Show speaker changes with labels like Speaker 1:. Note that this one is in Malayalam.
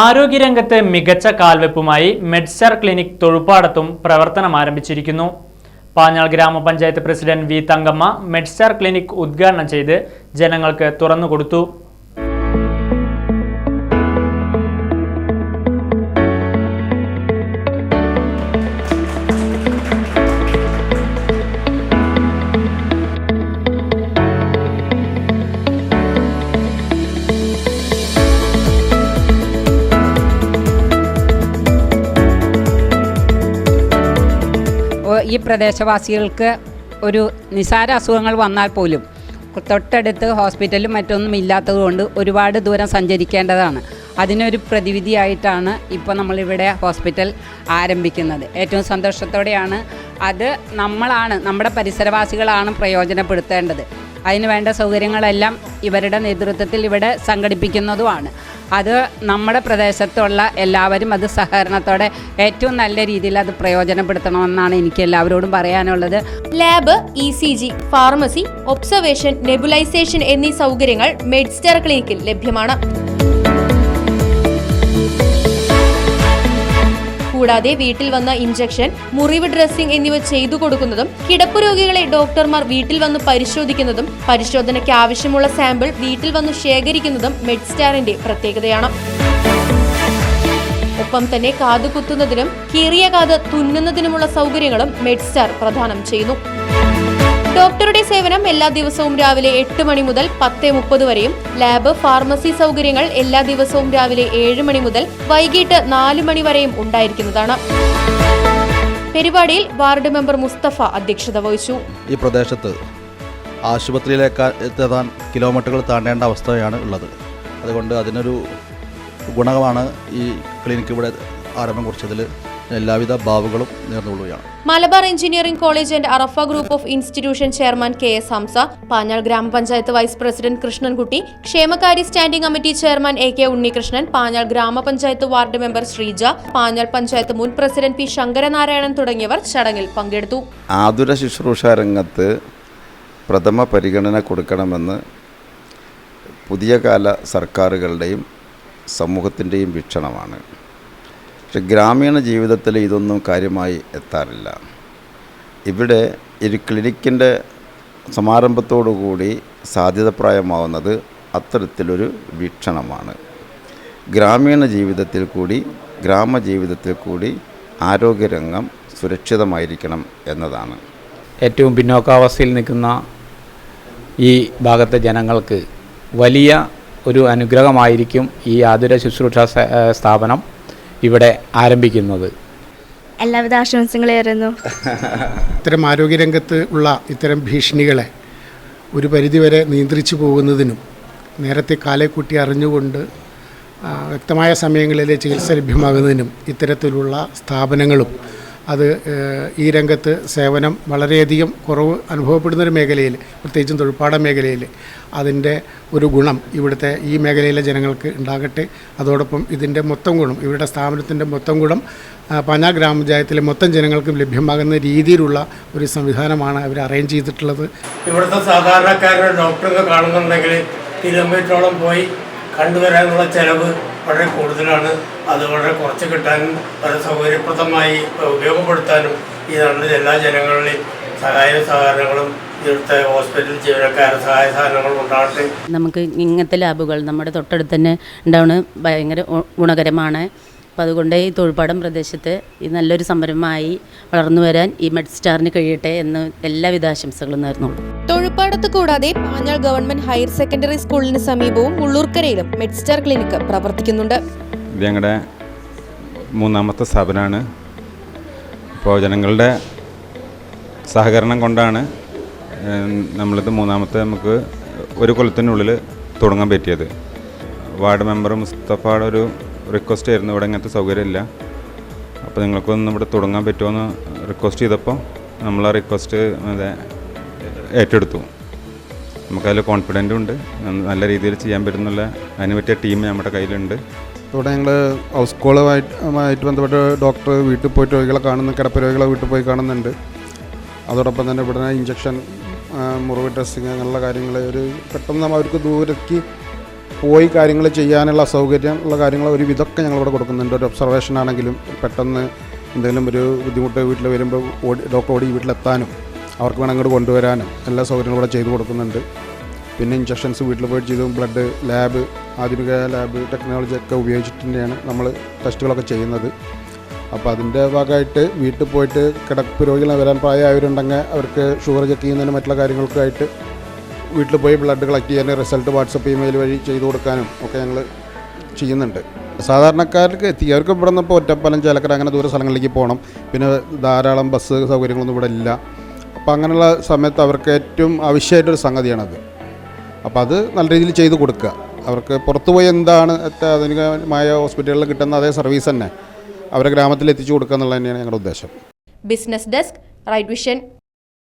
Speaker 1: ആരോഗ്യരംഗത്ത് മികച്ച കാൽവെപ്പുമായി മെഡ്സർ ക്ലിനിക് തൊഴുപ്പാടത്തും പ്രവർത്തനം ആരംഭിച്ചിരിക്കുന്നു. പാഞ്ഞാൾ ഗ്രാമപഞ്ചായത്ത് president V Thankamma Medster clinic ഉദ്ഘാടനം ചെയ്ത് ജനങ്ങൾക്ക് തുറന്നുകൊടുത്തു.
Speaker 2: ഈ പ്രദേശവാസികൾക്ക് ഒരു നിസാര അസുഖങ്ങൾ വന്നാൽ പോലും തൊട്ടടുത്ത് ഹോസ്പിറ്റലും മറ്റൊന്നും ഇല്ലാത്തതുകൊണ്ട് ഒരുപാട് ദൂരം സഞ്ചരിക്കേണ്ടതാണ്. അതിനൊരു പ്രതിവിധിയായിട്ടാണ് ഇപ്പോൾ നമ്മളിവിടെ ഹോസ്പിറ്റൽ ആരംഭിക്കുന്നത്. ഏറ്റവും സന്തോഷത്തോടെയാണ് അത് നമ്മളാണ് നമ്മുടെ പരിസരവാസികളാണ് പ്രയോജനപ്പെടുത്തേണ്ടത്. അതിന് വേണ്ട സൗകര്യങ്ങളെല്ലാം ഇവരുടെ നേതൃത്വത്തിൽ ഇവിടെ സംഘടിപ്പിക്കുന്നതുമാണ്. അത് നമ്മുടെ പ്രദേശത്തുള്ള എല്ലാവരും അത് സഹകരണത്തോടെ ഏറ്റവും നല്ല രീതിയിൽ അത് പ്രയോജനപ്പെടുത്തണമെന്നാണ് എനിക്ക് എല്ലാവരോടും പറയാനുള്ളത്.
Speaker 3: Lab E C G pharmacy observation nebulisation എന്നീ സൗകര്യങ്ങൾ മെഡ്സ്റ്റർ ക്ലിനിക്കിൽ ലഭ്യമാണ്. കൂടാതെ വീട്ടിൽ വന്ന ഇഞ്ചക്ഷൻ മുറിവ് ഡ്രസ്സിംഗ് എന്നിവ ചെയ്തു കൊടുക്കുന്നതും കിടപ്പ് രോഗികളെ ഡോക്ടർമാർ വീട്ടിൽ വന്ന് പരിശോധിക്കുന്നതും പരിശോധനയ്ക്ക് ആവശ്യമുള്ള സാമ്പിൾ വീട്ടിൽ വന്ന് ശേഖരിക്കുന്നതും മെഡ്സ്റ്റാറിന്റെ പ്രത്യേകതയാണ്. ഒപ്പം തന്നെ കാത് കുത്തുന്നതിനും കീറിയ കാത് തുന്നുന്നതിനുമുള്ള സൗകര്യങ്ങളും മെഡ്സ്റ്റാർ പ്രദാനം ചെയ്യുന്നു. ഡോക്ടറുടെ സേവനം എല്ലാ ദിവസവും രാവിലെ എട്ട് മണി മുതൽ പത്ത് മുപ്പത് വരെയും. ലാബ് ഫാർമസി സൗകര്യങ്ങൾ എല്ലാ ദിവസവും രാവിലെ ഏഴ് മണി മുതൽ വൈകിട്ട് നാല് മണി വരെയും ഉണ്ടായിരിക്കുന്നതാണ്. പരിപാടിയിൽ വാർഡ് മെമ്പർ മുസ്തഫ അധ്യക്ഷത വഹിച്ചു.
Speaker 4: ഈ പ്രദേശത്ത് ആശുപത്രിയിലേക്ക് എത്താൻ കിലോമീറ്ററുകൾ താണ്ടേണ്ട അവസ്ഥയാണ് ഉള്ളത്. അതുകൊണ്ട് അതിനൊരു ഗുണമാണ് ഈ ക്ലിനിക്ക് ഇവിടെ ആരംഭം കുറിച്ചതിൽ എല്ലാവിധ ഭാവുകളും നേർന്നുകൊള്ളുകയാണ്.
Speaker 3: Malabar engineering college and Arafa group of institution chairman K S Hamsa Panjal ഗ്രാമപഞ്ചായത്ത് വൈസ് പ്രസിഡന്റ് കൃഷ്ണൻകുട്ടി ക്ഷേമകാര്യ standing committee chairman A K Unnikrishnan Panjal ഗ്രാമപഞ്ചായത്ത് വാർഡ് മെമ്പർ ശ്രീജ പാഞ്ഞാൾ പഞ്ചായത്ത് മുൻ പ്രസിഡന്റ് പി ശങ്കരനാരായണൻ തുടങ്ങിയവർ ചടങ്ങിൽ പങ്കെടുത്തു.
Speaker 5: ആതുര ശുശ്രൂഷ രംഗത്ത് പ്രഥമ പരിഗണന കൊടുക്കണമെന്ന് പുതിയ കാല സർക്കാരുകളുടെയും സമൂഹത്തിന്റെയും വീക്ഷണമാണ്. പക്ഷെ ഗ്രാമീണ ജീവിതത്തിൽ ഇതൊന്നും കാര്യമായി എത്താറില്ല. ഇവിടെ ഒരു ക്ലിനിക്കിന്റെ സമാരംഭത്തോടുകൂടി സാധ്യതപ്രായമാവുന്നത് അത്തരത്തിലൊരു വീക്ഷണമാണ്. ഗ്രാമീണ ജീവിതത്തിൽ കൂടി ഗ്രാമജീവിതത്തിൽ കൂടി ആരോഗ്യരംഗം സുരക്ഷിതമായിരിക്കണം എന്നതാണ്.
Speaker 6: ഏറ്റവും പിന്നോക്കാവസ്ഥയിൽ നിൽക്കുന്ന ഈ ഭാഗത്തെ ജനങ്ങൾക്ക് വലിയ ഒരു അനുഗ്രഹമായിരിക്കും ഈ ആതുര ശുശ്രൂഷ സ്ഥാപനം. ഇവിടെ ആരംഭിക്കുന്നത്.
Speaker 7: എല്ലാവിധ ആശംസകളേറുന്നു
Speaker 8: ഇത്തരം ആരോഗ്യരംഗത്ത് ഉള്ള ഇത്തരം ഭീഷണികളെ ഒരു പരിധിവരെ നിയന്ത്രിച്ചു പോകുന്നതിനും നേരത്തെ കാലേക്കൂട്ടി അറിഞ്ഞുകൊണ്ട് വ്യക്തമായ സമയങ്ങളിലെ ചികിത്സ ലഭ്യമാകുന്നതിനും ഇത്തരത്തിലുള്ള സ്ഥാപനങ്ങളും അത് ഈ രംഗത്ത് സേവനം വളരെയധികം കുറവ് അനുഭവപ്പെടുന്നൊരു മേഖലയിൽ പ്രത്യേകിച്ചും തൊഴിൽപ്പാട മേഖലയിൽ അതിന്റെ ഒരു ഗുണം ഇവിടുത്തെ ഈ മേഖലയിലെ ജനങ്ങൾക്ക് ഉണ്ടാകട്ടെ. അതോടൊപ്പം ഇതിന്റെ മൊത്തം ഗുണം ഇവരുടെ സ്ഥാപനത്തിന്റെ മൊത്തം ഗുണം പന ഗ്രാമപഞ്ചായത്തിലെ മൊത്തം ജനങ്ങൾക്കും ലഭ്യമാകുന്ന രീതിയിലുള്ള ഒരു സംവിധാനമാണ് അവർ അറേഞ്ച് ചെയ്തിട്ടുള്ളത്.
Speaker 9: ഇവിടുത്തെ സാധാരണക്കാരുടെ ഡോക്ടറൊക്കെ കാണുന്നുണ്ടെങ്കിൽ കിലോമീറ്ററോളം പോയി കണ്ടുവരാനുള്ള ചെലവ് വളരെ കൂടുതലാണ്. അത് വളരെ കുറച്ച് കിട്ടാനും വളരെ സൗകര്യപ്രദമായി ഉപയോഗപ്പെടുത്താനും ഈ നാട്ടിലെ എല്ലാ ജനങ്ങളിലെയും സഹായ സഹകരണങ്ങളും ഇവിടുത്തെ ഹോസ്പിറ്റൽ ജീവനക്കാരുടെ സഹായ സഹകരണങ്ങളും ഉണ്ടാകട്ടെ.
Speaker 10: നമുക്ക് ഇങ്ങനത്തെ ലാബുകൾ നമ്മുടെ തൊട്ടടുത്ത് തന്നെ ഉണ്ടാവുന്നത് ഭയങ്കര ഗുണകരമാണ്. അപ്പോൾ അതുകൊണ്ട് ഈ തൊഴിൽപ്പാടം പ്രദേശത്ത് ഈ നല്ലൊരു സംരംഭമായി വളർന്നു വരാൻ ഈ മെഡ് സ്റ്റാറിന് കഴിയട്ടെ എന്ന് എല്ലാവിധ ആശംസകളും നേർന്നുള്ളൂ
Speaker 3: തൊഴിൽപ്പാടത്ത് കൂടാതെ പാഞ്ഞാൾ ഗവൺമെന്റ് ഹയർ സെക്കൻഡറി സ്കൂളിന് സമീപവും മുള്ളൂർക്കരയിലും മെഡ്സ്റ്റാർ ക്ലിനിക്ക് പ്രവർത്തിക്കുന്നുണ്ട്.
Speaker 11: ഇത് ഞങ്ങളുടെ മൂന്നാമത്തെ സ്ഥാപനമാണ് ഇപ്പോൾ ജനങ്ങളുടെ സഹകരണം കൊണ്ടാണ് നമ്മളിത് മൂന്നാമത്തെ നമുക്ക് ഒരു കൊല്ലത്തിനുള്ളിൽ തുടങ്ങാൻ പറ്റിയത്. വാർഡ് മെമ്പർ മുസ്തഫയുടെ ഒരു റിക്വസ്റ്റ് ആയിരുന്നു. ഇവിടെ ഇങ്ങനത്തെ സൗകര്യമില്ല. അപ്പോൾ നിങ്ങൾക്കൊന്ന് ഇവിടെ തുടങ്ങാൻ പറ്റുമോ എന്ന് റിക്വസ്റ്റ് ചെയ്തപ്പോൾ നമ്മൾ ആ റിക്വസ്റ്റ് അതെ ഏറ്റെടുത്തു. നമുക്കതിൽ കോൺഫിഡന്റും ഉണ്ട്. നല്ല രീതിയിൽ ചെയ്യാൻ പറ്റുന്നുള്ള അതിന് പറ്റിയ ടീം നമ്മുടെ കയ്യിലുണ്ട്.
Speaker 4: ഇവിടെ ഞങ്ങൾ ഹൗസ് കോളുമായിട്ട് ബന്ധപ്പെട്ട് ഡോക്ടർ വീട്ടിൽ പോയിട്ട് രോഗികളെ കാണുന്ന കിടപ്പ് രോഗികളെ വീട്ടിൽ പോയി കാണുന്നുണ്ട്. അതോടൊപ്പം തന്നെ ഇവിടെ ഇഞ്ചക്ഷൻ മുറിവ് ഡ്രസ്സിങ് അങ്ങനെയുള്ള കാര്യങ്ങൾ ഒരു പെട്ടെന്ന് അവർക്ക് ദൂരേക്ക് പോയി കാര്യങ്ങൾ ചെയ്യാനുള്ള സൗകര്യം ഉള്ള കാര്യങ്ങൾ ഒരു വിധമൊക്കെ ഞങ്ങളിവിടെ കൊടുക്കുന്നുണ്ട്. ഒരു ഒബ്സർവേഷൻ ആണെങ്കിലും പെട്ടെന്ന് എന്തെങ്കിലും ഒരു ബുദ്ധിമുട്ട് വീട്ടിൽ വരുമ്പോൾ ഓടി ഡോക്ടർ ഓടി വീട്ടിലെത്താനും അവർക്ക് വേണം അങ്ങോട്ട് കൊണ്ടുവരാനും എല്ലാ സൗകര്യങ്ങളും ഇവിടെ ചെയ്തു കൊടുക്കുന്നുണ്ട്. പിന്നെ ഇഞ്ചക്ഷൻസ് വീട്ടിൽ പോയിട്ട് ചെയ്തു ബ്ലഡ് ലാബ് ആധുനിക ലാബ് ടെക്നോളജി ഒക്കെ ഉപയോഗിച്ചിട്ട് തന്നെയാണ് നമ്മൾ ടെസ്റ്റുകളൊക്കെ ചെയ്യുന്നത്. അപ്പോൾ അതിന്റെ ഭാഗമായിട്ട് വീട്ടിൽ പോയിട്ട് കിടപ്പ് രോഗികൾ വരാൻ പ്രായമായവരുണ്ടെങ്കിൽ അവർക്ക് ഷുഗർ ചെക്ക് ചെയ്യുന്നതിനും മറ്റുള്ള കാര്യങ്ങൾക്കായിട്ട് വീട്ടിൽ പോയി ബ്ലഡ് കളക്ട് ചെയ്യാൻ റിസൾട്ട് വാട്സപ്പ് ഇമെയിൽ വഴി ചെയ്തു കൊടുക്കാനും ഒക്കെ ഞങ്ങൾ ചെയ്യുന്നുണ്ട്. സാധാരണക്കാർക്ക് എത്തി അവർക്ക് ഇവിടെ നിന്ന് ഇപ്പോൾ ഒറ്റപ്പാലം ചേലക്കര അങ്ങനെ ദൂര സ്ഥലങ്ങളിലേക്ക് പോകണം. പിന്നെ ധാരാളം ബസ് സൗകര്യങ്ങളൊന്നും ഇവിടെ ഇല്ല. അപ്പോൾ അങ്ങനെയുള്ള സമയത്ത് അവർക്ക് ഏറ്റവും ആവശ്യമായിട്ടൊരു സംഗതിയാണത്. അപ്പോൾ അത് നല്ല രീതിയിൽ ചെയ്തു കൊടുക്കുക. അവർക്ക് പുറത്തുപോയി എന്താണ് അത്യാധുനികമായ ഹോസ്പിറ്റലുകളിൽ കിട്ടുന്ന അതേ സർവീസ് തന്നെ. അവരെ ഗ്രാമത്തിൽ എത്തിച്ചു കൊടുക്കുക എന്നുള്ളത് തന്നെയാണ് ഞങ്ങളുടെ ഉദ്ദേശം.
Speaker 3: Business desk right vision